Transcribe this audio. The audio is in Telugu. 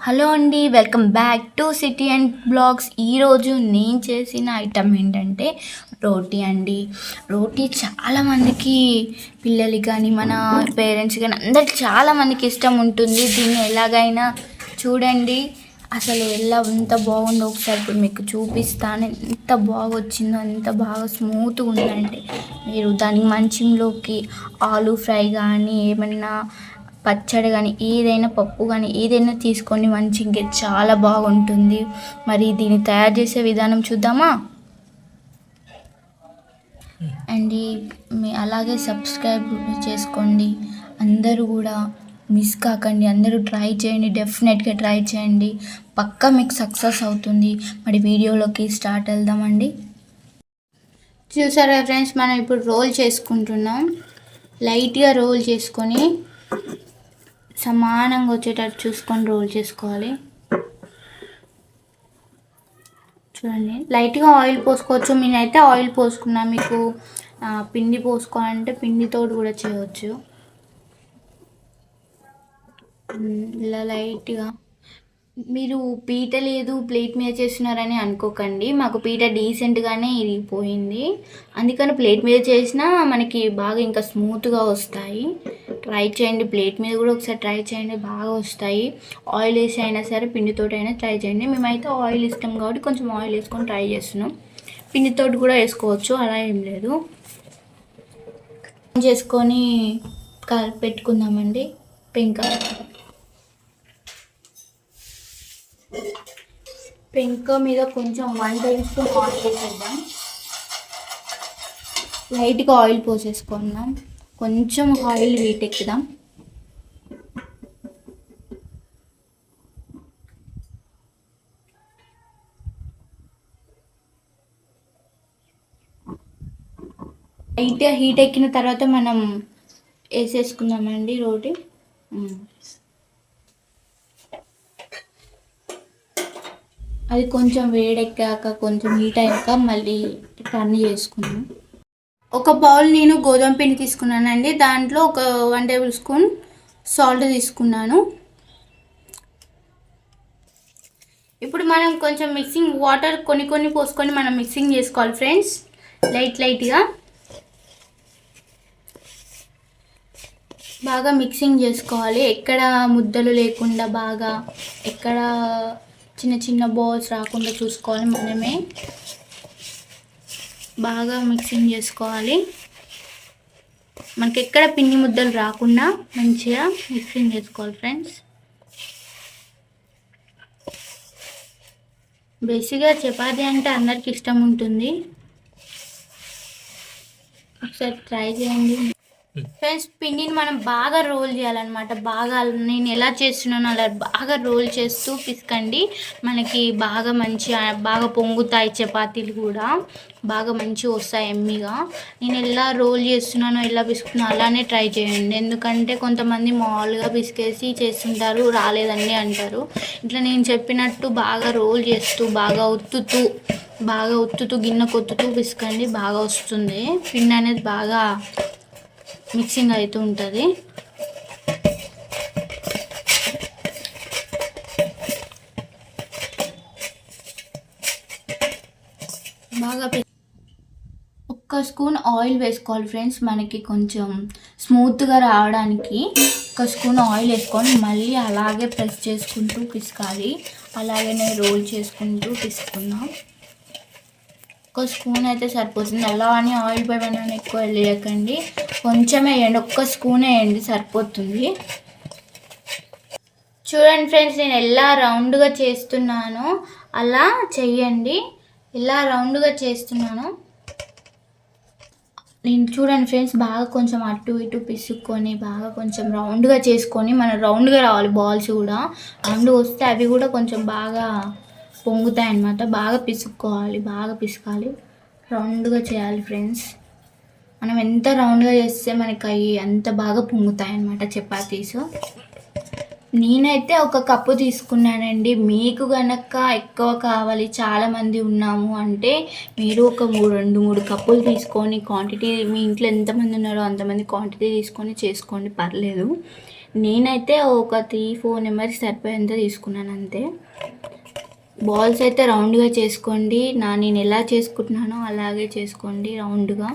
హలో అండి welcome back to city and blogs. ఈరోజు నేను చేసిన ఐటమ్ ఏంటంటే రోటీ అండి. రోటీ చాలామందికి పిల్లలకి కానీ మన పేరెంట్స్ కానీ అందరికి చాలామందికి ఇష్టం ఉంటుంది. దీన్ని ఎలాగైనా చూడండి. అసలు ఎలా ఎంత బాగుందో ఒకసారి ఇప్పుడు మీకు చూపిస్తాను. ఎంత బాగా వచ్చిందో ఎంత బాగా స్మూత్గా ఉందంటే మీరు దానికి మంచంలోకి ఆలు ఫ్రై కానీ ఏమన్నా పచ్చడి కానీ ఏదైనా పప్పు కానీ ఏదైనా తీసుకోండి మంచిగా చాలా బాగుంటుంది. మరి దీన్ని తయారు చేసే విధానం చూద్దామా? అండ్ మీ అలాగే సబ్స్క్రైబ్ చేసుకోండి. అందరూ కూడా మిస్ కాకండి. అందరూ ట్రై చేయండి. డెఫినెట్గా ట్రై చేయండి. పక్కా మీకు సక్సెస్ అవుతుంది. మరి వీడియోలోకి స్టార్ట్ వెళ్దామండి. చూసారా ఫ్రెండ్స్ మనం ఇప్పుడు రోల్ చేసుకుంటున్నాం. లైట్గా రోల్ చేసుకొని సమానంగా వచ్చేటట్టు చూసుకొని రోల్ చేసుకోవాలి. చూడండి. లైట్గా ఆయిల్ పోసుకోవచ్చు. నేనైతే ఆయిల్ పోసుకున్నా. మీకు పిండి పోసుకోవాలంటే పిండితో కూడా చేయవచ్చు. ఇలా లైట్గా మీరు పీట లేదు ప్లేట్ మీద చేస్తున్నారని అనుకోకండి. మాకు పీట డీసెంట్గానే ఇరిగిపోయింది అందుకని ప్లేట్ మీద చేసినా మనకి బాగా ఇంకా స్మూత్గా వస్తాయి. ట్రై చేయండి. ప్లేట్ మీద కూడా ఒకసారి ట్రై చేయండి. బాగా వస్తాయి. ఆయిల్ వేసి అయినా సరే పిండితోటైనా అయినా ట్రై చేయండి. మేమైతే ఆయిల్ ఇస్తాం కాబట్టి కొంచెం ఆయిల్ వేసుకొని ట్రై చేస్తున్నాం. పిండితోటి కూడా వేసుకోవచ్చు. అలా ఏం లేదు. చేసుకొని కల్ పెట్టుకుందామండి. పెంక. పెంక మీద కొంచెం వన్ టేబుల్ స్పూన్ ఆయిల్ వేసేద్దాం. లైట్గా ఆయిల్ పోసేసుకుందాం. కొంచెం ఆయిల్ వీటెక్కుదాం లైట్గా హీట్ ఎక్కిన తర్వాత మనం వేసేసుకుందామండి రోటీ. అది కొంచెం వేడెక్కాక కొంచెం హీట్ అయ్యాక మళ్ళీ టర్న్ చేసుకుందాం. ఒక బౌల్ నేను గోధుమ పిండి తీసుకున్నానండి. దాంట్లో ఒక వన్ టేబుల్ స్పూన్ సాల్ట్ తీసుకున్నాను. ఇప్పుడు మనం కొంచెం మిక్సింగ్ వాటర్ కొన్ని కొన్ని పోసుకొని మనం మిక్సింగ్ చేసుకోవాలి ఫ్రెండ్స్. లైట్ లైట్గా. బాగా మిక్సింగ్ చేసుకోవాలి. ఎక్కడ ముద్దలు లేకుండా బాగా ఎక్కడ చిన్న చిన్న బాల్స్ రాకుండా చూసుకోవాలి మనమే. బాగా మిక్సింగ్ చేసుకోవాలి. మనకి ఎక్కడ పిండి ముద్దలు రాకుండా మంచిగా మిక్సింగ్ చేసుకోవాలి ఫ్రెండ్స్. బేసిక్గా చపాతీ అంటే అందరికి ఇష్టం ఉంటుంది. ఒకసారి ట్రై చేయండి. ఫ్రెండ్స్ పిండిని మనం బాగా రోల్ చేయాలన్నమాట. బాగా నేను ఎలా చేస్తున్నానో అలా బాగా రోల్ చేస్తూ పిసకండి మనకి బాగా మంచి బాగా పొంగుతాయి చపాతీలు కూడా. బాగా మంచిగా వస్తాయి ఎమ్మిగా. నేను ఎలా రోల్ చేస్తున్నానో ఎలా పిసుకున్నానో అలానే ట్రై చేయండి. ఎందుకంటే కొంతమంది మామూలుగా పిసికేసి చేస్తుంటారు రాలేదని అంటారు. ఇట్లా నేను చెప్పినట్టు బాగా రోల్ చేస్తూ బాగా ఒత్తుతూ బాగా ఒత్తుతూ గిన్నె కొత్తుతూ పిసకండి బాగా వస్తుంది. పిండి అనేది బాగా మిక్సింగ్ అవుతూ ఉంటుంది. బాగా ఒక్క స్పూన్ ఆయిల్ వేసుకోవాలి ఫ్రెండ్స్ మనకి కొంచెం స్మూత్గా రావడానికి. ఒక స్పూన్ ఆయిల్ వేసుకొని మళ్ళీ అలాగే ప్రెస్ చేసుకుంటూ పిసకాలి. అలాగనే రోల్ చేసుకుంటూ పిసుకున్నాం. ఒక స్పూన్ అయితే సరిపోతుంది. అలా అని ఆయిల్ పైన ఎక్కువ వేయకండి. కొంచెం వేయండి. ఒక్క స్పూన్ వేయండి. సరిపోతుంది. చూడండి ఫ్రెండ్స్ నేను ఎలా రౌండ్గా చేస్తున్నానో అలా చెయ్యండి. ఎలా రౌండ్గా చేస్తున్నాను. నేను చూడండి ఫ్రెండ్స్ బాగా కొంచెం అటు ఇటు పిసుక్కొని బాగా కొంచెం రౌండ్గా చేసుకొని మన రౌండ్గా రావాలి బాల్స్ కూడా. రౌండ్గా వస్తే అవి కూడా కొంచెం బాగా పొంగుతాయి అన్నమాట బాగా పిసుక్కోవాలి బాగా పిసుకాలి. రౌండ్గా చేయాలి ఫ్రెండ్స్. మనం ఎంత రౌండ్గా చేస్తే మనకి అవి అంత బాగా పొంగుతాయి అన్నమాట చపాతీస్. నేనైతే ఒక కప్పు తీసుకున్నానండి. మీకు గనక ఎక్కువ కావాలి చాలామంది ఉన్నాము అంటే మీరు ఒక మూడు రెండు మూడు కప్పులు తీసుకొని క్వాంటిటీ మీ ఇంట్లో ఎంతమంది ఉన్నారో అంతమంది క్వాంటిటీ తీసుకొని చేసుకోండి పర్లేదు. నేనైతే ఒక త్రీ ఫోర్ నెంబర్స్ సరిపోయేంత తీసుకున్నాను అంతే. బాల్స్ అయితే రౌండ్గా చేసుకోండి. నా నేను ఎలా చేసుకుంటున్నానో అలాగే చేసుకోండి రౌండ్గా.